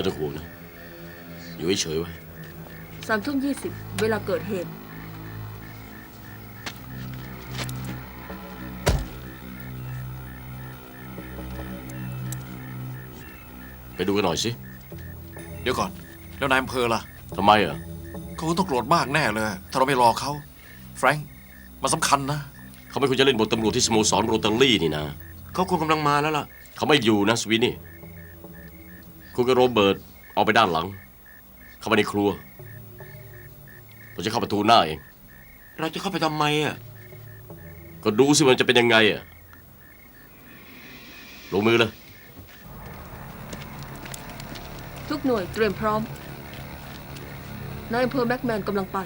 ไม่ต้องห่วงนะ อยู่เฉยๆไว้ สามทุ่มยี่สิบเวลาเกิดเหตุ ไปดูกันหน่อยสิเดี๋ยวก่อน แล้วนายอำเภอล่ะทำไมอะ เขาคงต้องโกรธมากแน่เลย ถ้าเราไม่รอเขาแฟรงค์มันสำคัญนะ เขาไม่ควรจะเล่นบทตำรวจที่สโมสรโรตัลลี่นี่นะ เขาคงกำลังมาแล้วล่ะ เขาไม่อยู่นะสวีนี่ คุณกับโรเบิร์ตออกไปด้านหลัง เข้าไปในครัวผมจะเข้าประตูหน้าเอง เราจะเข้าไปทำไมอะ ก็ดูสิมันจะเป็นยังไงอะลงมือเลย ทุกหน่วยเตรียมพร้อมนายอำเภอแม็กแมนกำลังไป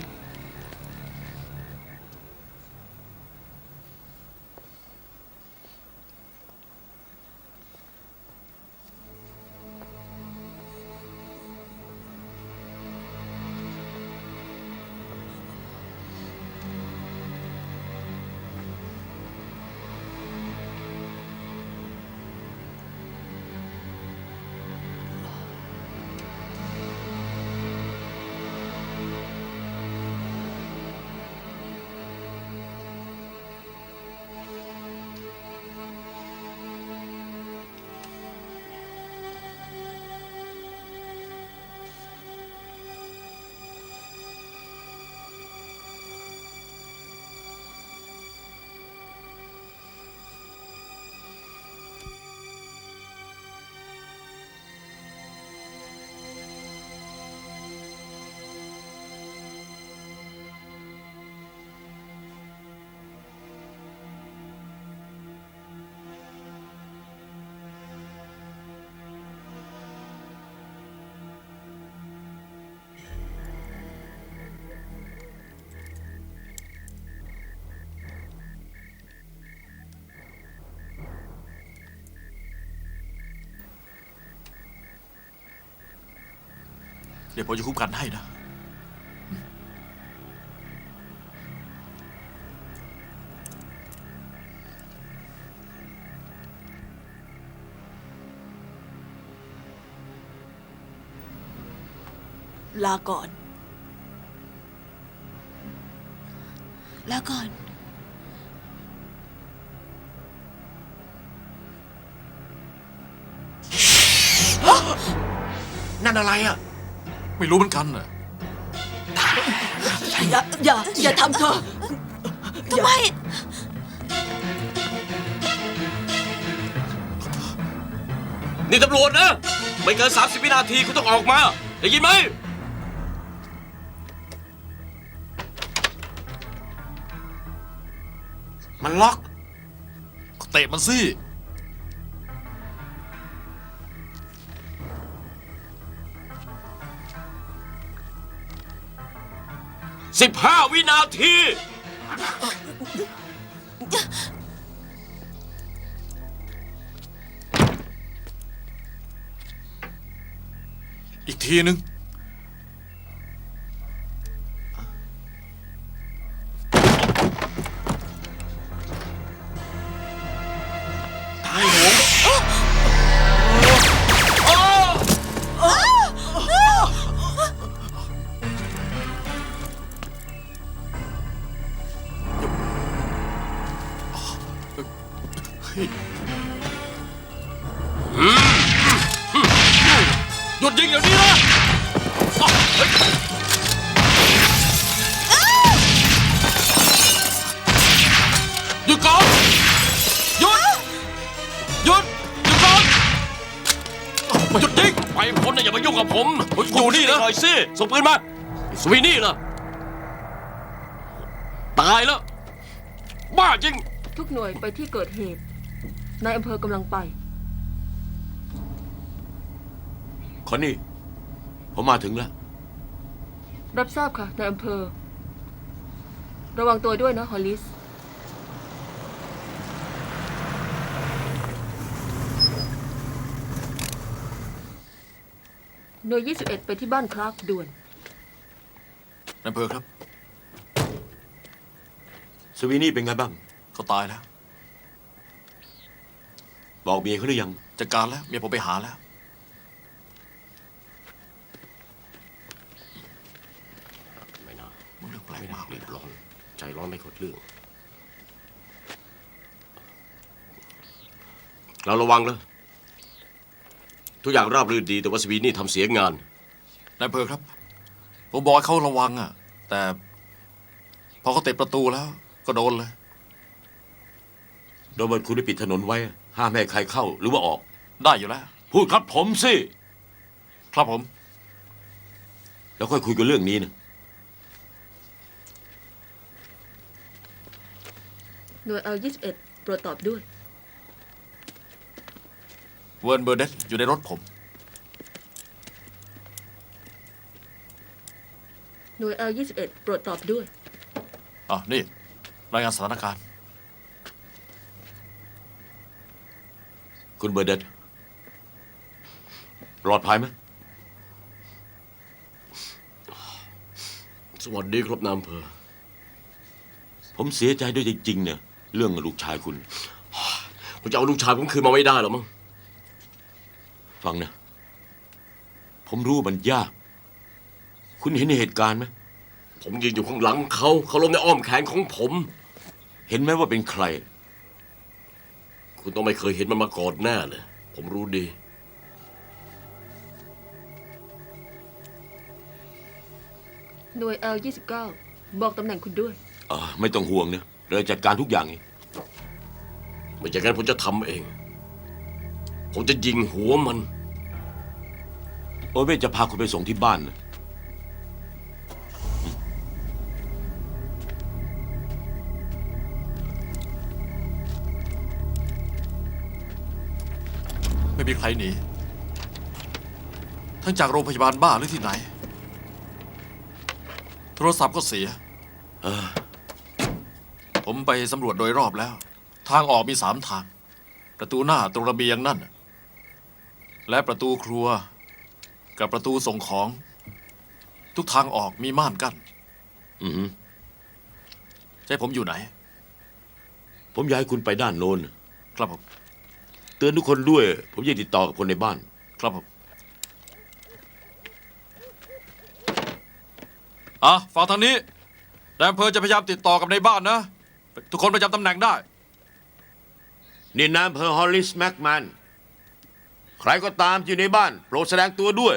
เดี๋ยวผมจะคุ้มกันให้นะ ลาก่อน ลาก่อน นั่นอะไรอะ ไม่รู้เหมือนกันน่ะอย่าอย่าอย่าทำเธอทำไมนี่ตำรวจนะ ไม่เกิน 30 วินาทีคุณต้องออกมา ได้ยินไหม มันล็อกก็เตะมันสิ 15 วินาที อีกทีนึง ยุดยิงเดี๋ยวนี้นะอ้าวเฮ้ยหยุดก่อนหยุดหยุดหยุดก่อนหยุดยิงไปพ้นนะอย่ามายุ่งกับผมอยู่นี่นะหน่อยสิส่งปืนมาสวีนี่ล่ะตายแล้ว บ้าจริง ทุกหน่วยไปที่เกิดเหตุนายอำเภอกำลังไป ขอนี่ ผมมาถึงแล้ว รับทราบค่ะนายอำเภอ ระวังตัวด้วยนะ ฮอลลิส หน่วย 21 ไปที่บ้านคลาร์กด่วน นายอำเภอครับ สวีนี่เป็นไงบ้าง เขาตายแล้ว บอกเมียเขาหรือยัง จัดการแล้ว เมียผมไปหาแล้ว ใจร้อนไม่คดเรื่อง เราระวังนะทุกอย่างราบรื่นดีแต่ว่าสวีนี่ทำเสียงาน นายอำเภอครับ ผมบอกให้เขาระวังอะ แต่ พอเขาเตะประตูแล้ว ก็โดนเลยโรเบิร์ตคุณได้ปิดถนนไว้ ห้ามไม่ให้ใครเข้าหรือว่าออก ได้อยู่แล้ว พูดครับผมสิ ครับผม แล้วค่อยคุยกันเรื่องนี้นะ หน่วย L21 โปรดตอบด้วย เวิร์นเบอร์เดสอยู่ในรถผม หน่วย L21 โปรดตอบด้วย อะ นี่ รายงานสถานการณ์ คุณเบอร์เดตปลอดภัยไหมสวัสดีครับนายอำเภอ ผมเสียใจด้วยจริงๆเนี่ย เรื่องลูกชายคุณ ผมจะเอาลูกชายผมคืนมาไม่ได้หรอกมั้ง ฟังนะ ผมรู้มันยาก คุณเห็นเหตุการณ์ไหม ผมยืนอยู่ข้างหลังเขา เขาล้มในอ้อมแขนของผม เห็นไหมว่าเป็นใคร คุณต้องไม่เคยเห็นมันมาก่อนแน่เลย ผมรู้ดี หน่วย L29 บอกตำแหน่งคุณด้วยเออไม่ต้องห่วงนะ เราจัดการทุกอย่างเองไม่อย่างนั้นผมจะทำเอง ผมจะยิงหัวมัน โอเว่นจะพาคุณไปส่งที่บ้านนะไม่มีใครหนี ทั้งจากโรงพยาบาลบ้าหรือที่ไหน โทรศัพท์ก็เสีย เออ ผมไปสำรวจโดยรอบแล้ว ทางออกมีสามทาง ประตูหน้าตรงระเบียงนั่นน่ะและประตูครัว กับประตูส่งของ ทุกทางออกมีม่านกั้นอือหือใจะให้ผมอยู่ไหน ผมอยากให้คุณไปด้านโน้น ครับผม เตือนทุกคนด้วย ผมจะติดต่อกับคนในบ้าน ครับผมอะฟังทางนี้นายอำเภอจะพยายามติดต่อกับในบ้านนะ ทุกคนประจำตำแหน่งได้ นี่นายอำเภอฮอลลิสแม็กแมนใครก็ตามที่อยู่ในบ้าน โปรดแสดงตัวด้วย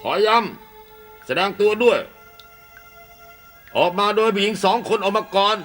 ขอย้ำแสดงตัวด้วย ออกมาโดยผู้หญิงสองคนออกมาก่อน